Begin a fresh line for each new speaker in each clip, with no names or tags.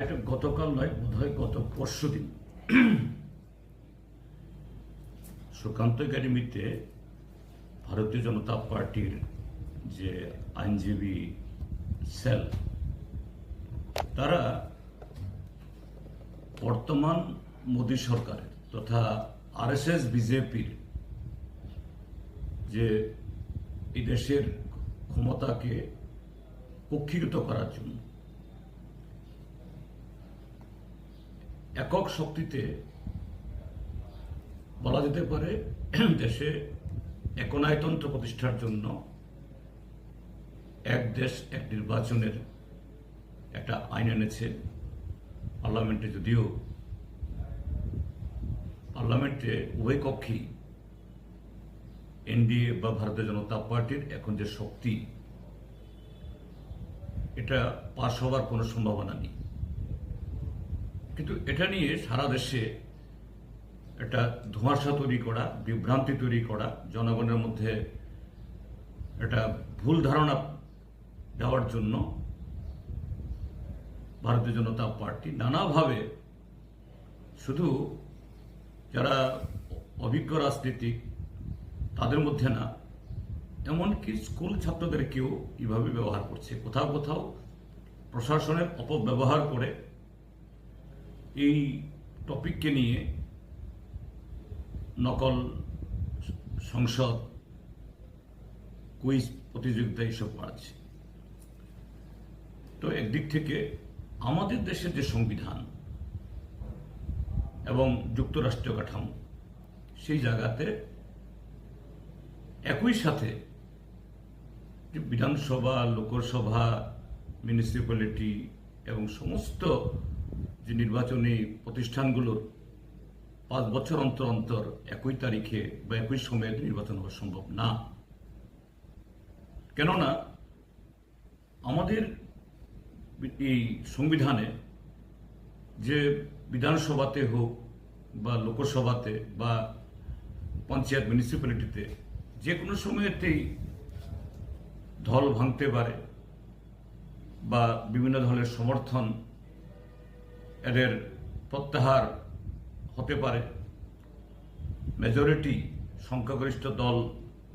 এটা গতকাল নয় বোধ হয় গত পরশু দিন। সুকান্ত একাডেমিতে ভারতীয় জনতা পার্টির যে আইনজীবী সেল, তারা বর্তমান মোদী সরকারের তথা আরএসএস, বিজেপির যে এই দেশের ক্ষমতাকে কক্ষীগত করার জন্য একক শক্তিতে বলা যেতে পারে দেশে একনায়তন্ত্র প্রতিষ্ঠার জন্য এক দেশ, এক নির্বাচনের একটা আইন এনেছে। পার্লামেন্টে যদিও পার্লামেন্টে উভয় কক্ষই এনডিএ বা ভারতীয় জনতা পার্টির এখন যে শক্তি, এটা পাশ হওয়ার কোনো সম্ভাবনা নেই। কিন্তু এটা নিয়ে সারা দেশে একটা ধোঁয়াশা তৈরি করা, বিভ্রান্তি তৈরি করা, জনগণের মধ্যে একটা ভুল ধারণা দেওয়ার জন্য ভারতীয় জনতা পার্টি নানাভাবে শুধু যারা অভিজ্ঞ রাজনীতিক তাদের মধ্যে না, এমনকি স্কুল ছাত্রদেরকেও এভাবে ব্যবহার করছে। কোথাও কোথাও প্রশাসনের অপব্যবহার করে এই টপিককে নিয়ে নকল সংসদ, কুইজ প্রতিযোগিতা এইসব করাচ্ছে তো একদিক থেকে আমাদের দেশের যে সংবিধান এবং যুক্তরাষ্ট্রীয় কাঠামো, সেই জায়গাতে একই সাথে বিধানসভা, লোকসভা মিউনিসিপ্যালিটি এবং সমস্ত যে নির্বাচনী প্রতিষ্ঠানগুলোর পাঁচ বছর অন্তর অন্তর একই তারিখে বা একই সময়ে নির্বাচন হওয়া সম্ভব না। কেননা আমাদের এই সংবিধানে যে বিধানসভাতে হোক বা লোকসভাতে বা পঞ্চায়েত মিউনিসিপ্যালিটিতে যে কোনো সময়তেই দল ভাঙতে পারে বা বিভিন্ন ধরনের সমর্থন এদের প্রত্যাহার হতে পারে। মেজরিটি সংখ্যাগরিষ্ঠ দল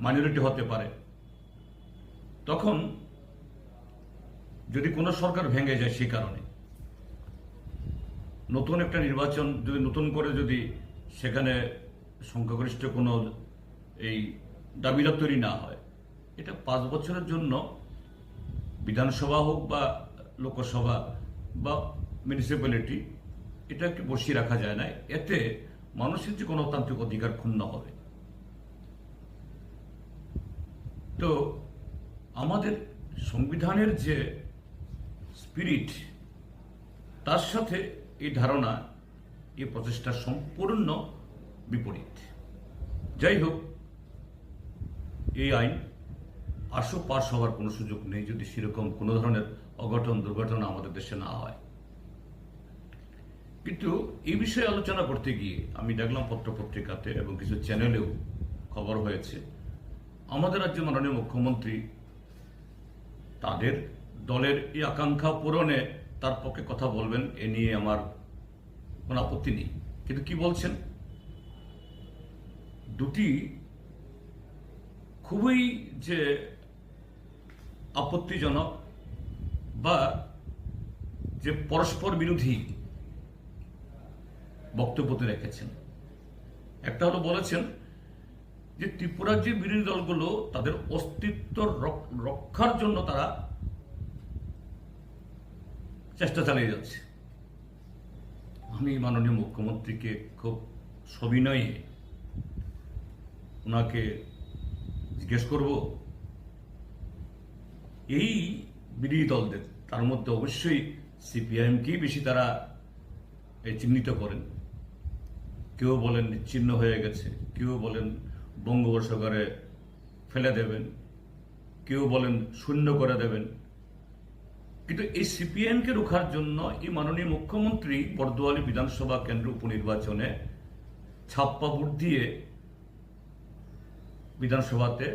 মাইনরিটি হতে পারে। তখন যদি কোনো সরকার ভেঙে যায় সেই কারণে, নতুন একটা নির্বাচন যদি নতুন করে যদি সেখানে সংখ্যাগরিষ্ঠ কোনো এই দাবিদার তৈরি না হয়, এটা পাঁচ বছরের জন্য বিধানসভা হোক বা লোকসভা বা মিউনিসিপ্যালিটি এটাকে বসিয়ে রাখা যায় না। এতে মানুষের যে গণতান্ত্রিক অধিকার ক্ষুণ্ণ হবে। তো আমাদের সংবিধানের যে স্পিরিট তার সাথে এই ধারণা, এই প্রচেষ্টা সম্পূর্ণ বিপরীত। যাই হোক, এই আইন আশো পাশ হওয়ার কোনো সুযোগ নেই যদি সেরকম কোনো ধরনের অঘটন দুর্ঘটনা আমাদের দেশে না হয়। কিন্তু এই বিষয়ে আলোচনা করতে গিয়ে আমি দেখলাম পত্র পত্রিকাতে এবং কিছু চ্যানেলেও খবর হয়েছে। আমাদের রাজ্যের মাননীয় মুখ্যমন্ত্রী তাদের দলের এই আকাঙ্ক্ষা পূরণে তার পক্ষে কথা বলবেন, এ নিয়ে আমার কোনো আপত্তি নেই। কিন্তু কি বলছেন? দুটি খুবই যে আপত্তিজনক বা যে পরস্পর বিরোধী বক্তব্য রেখেছেন। একটা হলো বলেছেন যে ত্রিপুরার যে বিরোধী দলগুলো তাদের অস্তিত্ব রক- রক্ষার জন্য তারা চেষ্টা চালিয়ে যাচ্ছে। আমি মাননীয় মুখ্যমন্ত্রীকে খুব সবিনয়ে ওনাকে জিজ্ঞেস করব, এই বিরোধী দলদের, তার মধ্যে অবশ্যই সিপিআইএমকেই বেশি তারা চিহ্নিত করেন। কেউ বলেন নিচ্ছিন্ন হয়ে গেছে, কেউ বলেন বঙ্গোপসাগরে ফেলে দেবেন, কেউ বলেন শূন্য করে দেবেন। কিন্তু এই সিপিএমকে রোখার জন্য এই মাননীয় মুখ্যমন্ত্রী বর্দোয়ালি বিধানসভা কেন্দ্র উপনির্বাচনে ছাপ্পা ভোট দিয়ে বিধানসভাতে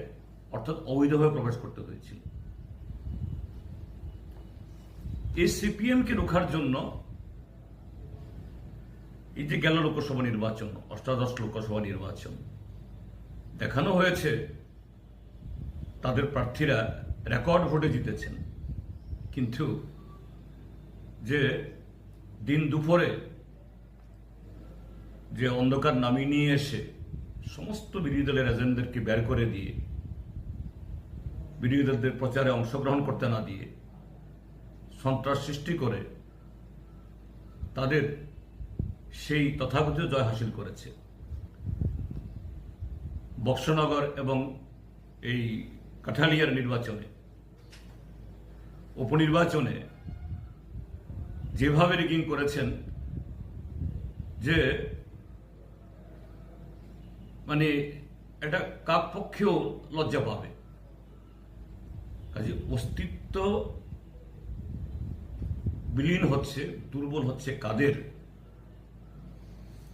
অর্থাৎ অবৈধভাবে প্রবেশ করতে হয়েছিল। এই সিপিএমকে রোখার জন্য এই যে গেল লোকসভা নির্বাচন, অষ্টাদশ লোকসভা নির্বাচন, দেখানো হয়েছে তাদের প্রার্থীরা রেকর্ড ভোটে জিতেছেন। কিন্তু যে দিন দুপুরে যে অন্ধকার নামিয়ে নিয়ে এসে সমস্ত বিরোধী দলের এজেন্টদেরকে বের করে দিয়ে, বিরোধী দলদের প্রচারে অংশগ্রহণ করতে না দিয়ে সন্ত্রাস সৃষ্টি করে তাদের সেই তথাকথিত জয় হাসিল করেছে। বক্সনগর এবং এই কাঠালিয়ার নির্বাচনে, উপনির্বাচনে যেভাবে রিগিং করেছেন যে মানে এটা কাক পক্ষেও লজ্জা পাবে। কাজে অস্তিত্ব বিলীন হচ্ছে, দুর্বল হচ্ছে কাদের?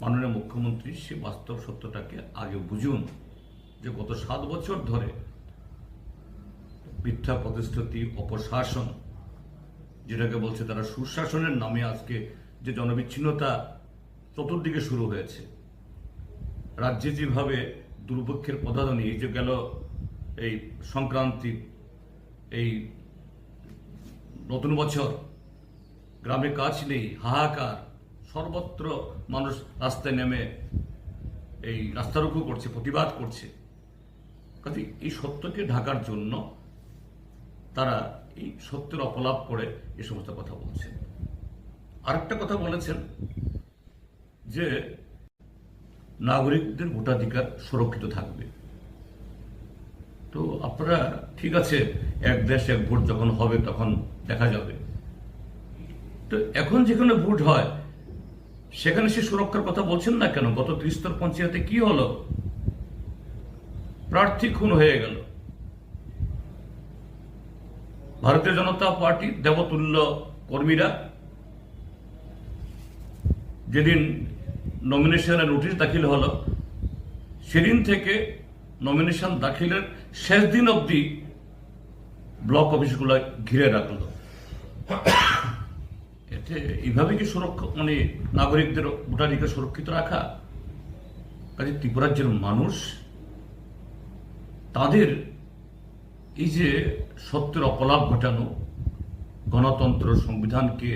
মাননীয় মুখ্যমন্ত্রী সে বাস্তব সত্যটাকে আগে বুঝুন যে গত সাত বছর ধরে মিথ্যা প্রতিশ্রুতি, অপশাসন, যেটাকে বলছে তারা সুশাসনের নামে আজকে যে জনবিচ্ছিন্নতা চতুর্দিকে শুরু হয়েছে, রাজ্যে যেভাবে দুর্ভিক্ষের পদাধনী এই যে গেল এই সংক্রান্তি, এই নতুন বছর, গ্রামে কাজ নেই, হাহাকার সর্বত্র মানুষ রাস্তায় নেমে এই রাস্তারোকো করছে, প্রতিবাদ করছে। কাজে এই সত্যকে ঢাকার জন্য তারা এই সত্যের অপলাপ করে এ সমস্ত কথা বলছেন। আরেকটা কথা বলেছেন যে নাগরিকদের ভোটাধিকার সুরক্ষিত থাকবে। তো আপনারা ঠিক আছে, এক দেশ, এক ভোট যখন হবে তখন দেখা যাবে। তো এখন যেখানে ভোট হয় সেখানে সে সুরক্ষার কথা বলছেন না কেন? গত ত্রিস্তর পঞ্চায়েতে কি হলো? প্রার্থী খুন হয়ে গেল। ভারতীয় জনতা পার্টি দেবতুল্য কর্মীরা যেদিন নমিনেশনের নোটিশ দাখিল হলো, সেদিন থেকে নমিনেশন দাখিলের শেষ দিন অবধি ব্লক অফিসগুলো ঘিরে রাখল। এতে এইভাবে কি সুরক্ষা মানে নাগরিকদের ভোটাধিকার সুরক্ষিত রাখা? কাজে ত্রিপুরাজ্যের মানুষ, তাদের এই যে সত্যের অপলাপ ঘটানো, গণতন্ত্র সংবিধানকে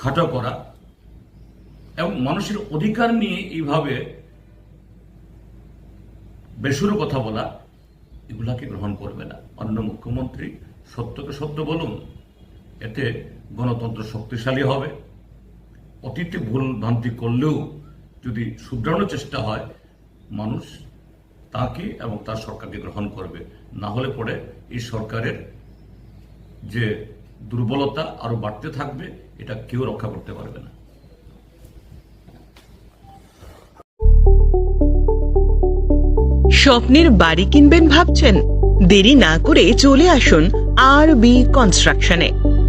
খাটো করা, এবং মানুষের অধিকার নিয়ে এইভাবে বেসুরো কথা বলা, এগুলাকে গ্রহণ করবে না। অন্য মুখ্যমন্ত্রী, সত্যকে সত্য বলুন। এতে গণতন্ত্র শক্তিশালী হবে। অতীতে ভুল ভ্রান্তি করলেও যদি শুধরানোর চেষ্টা হয়, মানুষ তাকে এবং তার সরকারকে গ্রহণ করবে। না হলে পরে এই সরকারের যে দুর্বলতা আরও বাড়তে থাকবে, এটা কেউ রক্ষা করতে পারবে না।
স্বপ্নের বাড়ি কিনবেন ভাবছেন? দেরি না করে চলে আসুন আর বি কনস্ট্রাকশনে।